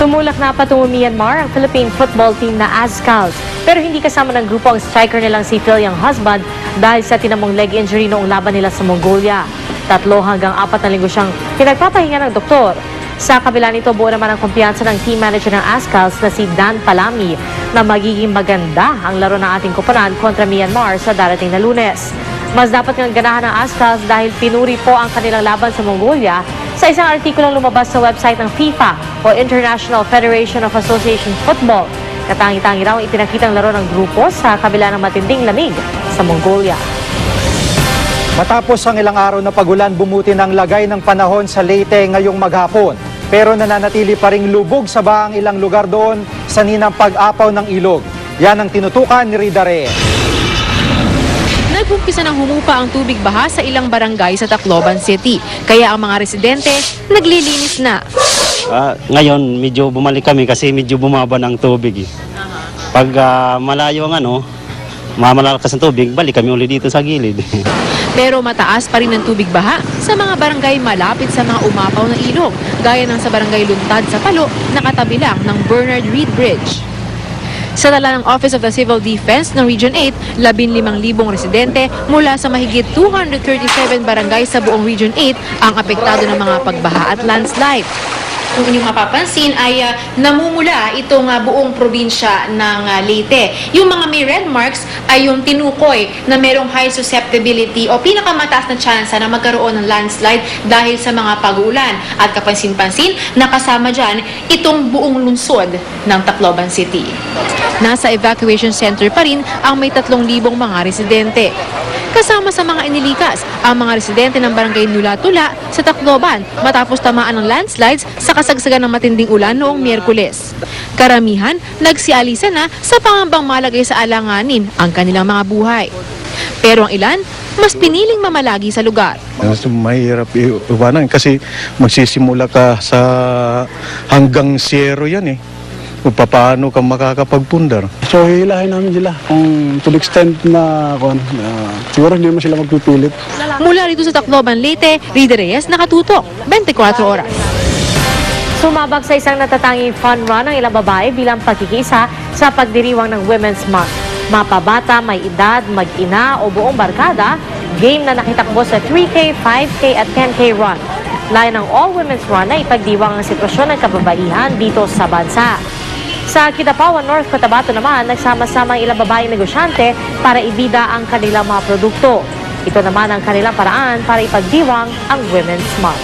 Tumulak na patungo Myanmar ang Philippine football team na Azcals. Pero hindi kasama ng grupo ang striker nilang si Phil Young Husband dahil sa tinamong leg injury noong laban nila sa Mongolia. Tatlo hanggang apat na linggo siyang pinagpapahinga ng doktor. Sa kabila nito, buo naman ang kumpiyansa ng team manager ng Azcals na si Dan Palami na magiging maganda ang laro ng ating koponan kontra Myanmar sa darating na lunes. Mas dapat nga ganahan ng Azcals dahil pinuri po ang kanilang laban sa Mongolia sa isang artikulong lumabas sa website ng FIFA o International Federation of Association Football. Katangi-tangi raw ang ipinakitang laro ng grupo sa kabila ng matinding lamig sa Mongolia. Matapos ang ilang araw na pagulan, bumuti ng lagay ng panahon sa Leyte ngayong maghapon. Pero nananatili pa ring lubog sa baang ilang lugar doon sa ninang pag-apaw ng ilog. Yan ang tinutukan ni Rida Reyes. Nag-umpisa ng humupa ang tubig baha sa ilang barangay sa Tacloban City. Kaya ang mga residente naglilinis na. Ah, ngayon, medyo bumalik kami kasi medyo bumaba ng tubig. Eh. Pag ah, malayo ang ano, mamalakas ng tubig, balik kami ulit dito sa gilid. Pero mataas pa rin ang tubig baha sa mga barangay malapit sa mga umapaw na ilog. Gaya ng sa barangay Luntad sa Palo, nakatabi lang ng Bernard Reed Bridge. Sa tala ng Office of the Civil Defense ng Region 8, 15,000 residente mula sa mahigit 237 barangay sa buong Region 8 ang apektado ng mga pagbaha at landslide. Kung inyong mapapansin ay ah, namumula itong ah, buong probinsya ng ah, Leyte. Yung mga may red marks ay yung tinukoy na merong high susceptibility o pinakamataas na tsansa na magkaroon ng landslide dahil sa mga pag-uulan. At kapansin-pansin, nakasama dyan itong buong lungsod ng Tacloban City. Nasa evacuation center pa rin ang may 3,000 mga residente. Kasama sa mga inilikas ang mga residente ng barangay Nula-Tula sa Tacloban matapos tamaan ng landslides sa kasagsagan ng matinding ulan noong Miyerkules. Karamihan nagsialisa na sa pangambang malagay sa alanganin ang kanilang mga buhay. Pero ang ilan, mas piniling mamalagi sa lugar. Mas mahirap iwanan kasi magsisimula ka sa hanggang zero yan eh. Kung paano ka makakapagpundar. So hihilahin namin sila kung to the extent na kung, ah, siguro hindi mo sila magpipilit. Mula rito sa Tacloban, Leyte, Rida Reyes, nakatutok, 24 oras. Sumabak sa isang natatanging fun run ang ilang babae bilang pagkikisa sa pagdiriwang ng Women's Month. Mapabata, may edad, mag-ina o buong barkada, game na nakitakbo sa 3K, 5K at 10K run. Layo ng all-women's run na ipagdiwang ang sitwasyon ng kababaihan dito sa bansa. Sa Kitapawan, North Cotabato naman, nagsama-sama ang ilang babaeng negosyante para ibida ang kanilang mga produkto. Ito naman ang kanilang paraan para ipagdiwang ang Women's Month.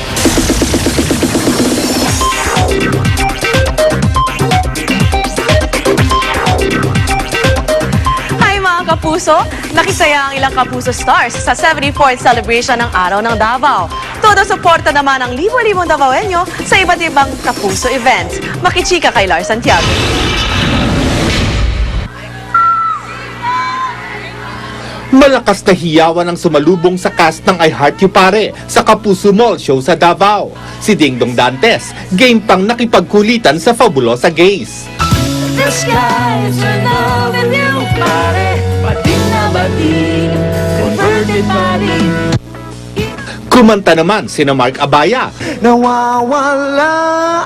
Hi mga kapuso! Nakisaya ang ilang kapuso stars sa 74th celebration ng Araw ng Davao. Todo suporta naman ang libo-libong Davaoenyo sa iba't ibang kapuso events. Makichika kay Lars Santiago. Malakas na hiyawan ang sumalubong sa cast ng I Heart You Pare sa Kapuso Mall show sa Davao. Si Ding Dong Dantes, game pang nakipagkulitan sa Fabulosa Gays. Kumanta naman sina Mark Abaya Nawawala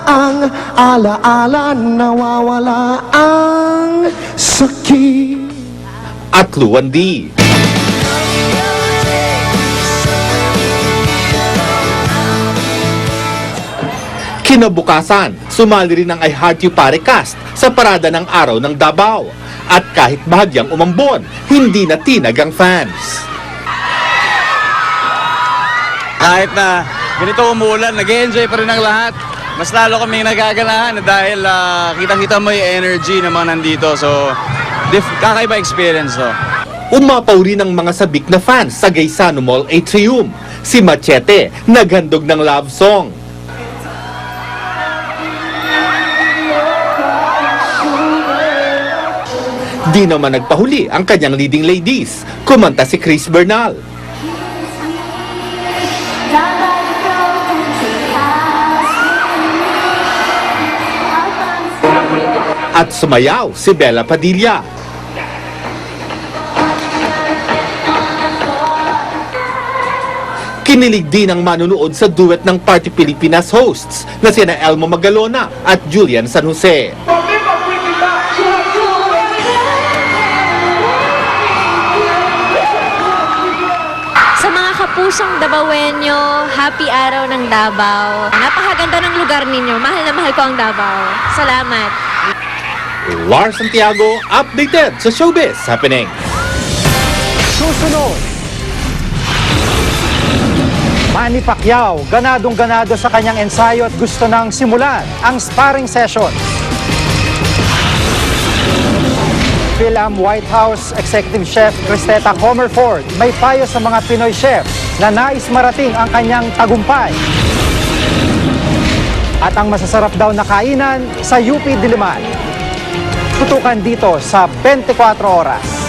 ang alaala, nawawala ang sakit. at Luan D. Kinabukasan, sumali rin ang I Heart You Pare cast sa parada ng araw ng Davao. At kahit bahagyang umambon, hindi na tinag ang fans. Kahit na ganito umulan, nag enjoy pa rin ang lahat. Mas lalo kaming nagaganahan dahil ah, kitang-kita mo yung energy ng mga nandito. So, kakaiba experience to. Umapaw rin ang mga sabik na fans sa Gaisano Mall Atrium. Si Machete, naghandog ng love song. Di naman nagpahuli ang kanyang leading ladies. Kumanta si Chris Bernal. At sumayaw si Bella Padilla. Kinilig din ang manunood sa duet ng Party Pilipinas hosts na sina Elmo Magalona at Julian San Jose. Sa mga kapusong Dabawenyo, happy araw ng Davao. Napakaganda ng lugar ninyo. Mahal na mahal ko ang Davao. Salamat. Lars Santiago, updated sa Showbiz Happening. Susunod. Manny Pacquiao, ganadong-ganado sa kanyang ensayo at gusto nang simulan ang sparring session. Philham White House Executive Chef Cristeta Comerford may payo sa mga Pinoy chef na nais marating ang kanyang tagumpay. At ang masasarap daw na kainan sa UP Diliman. Tutukan dito sa 24 oras.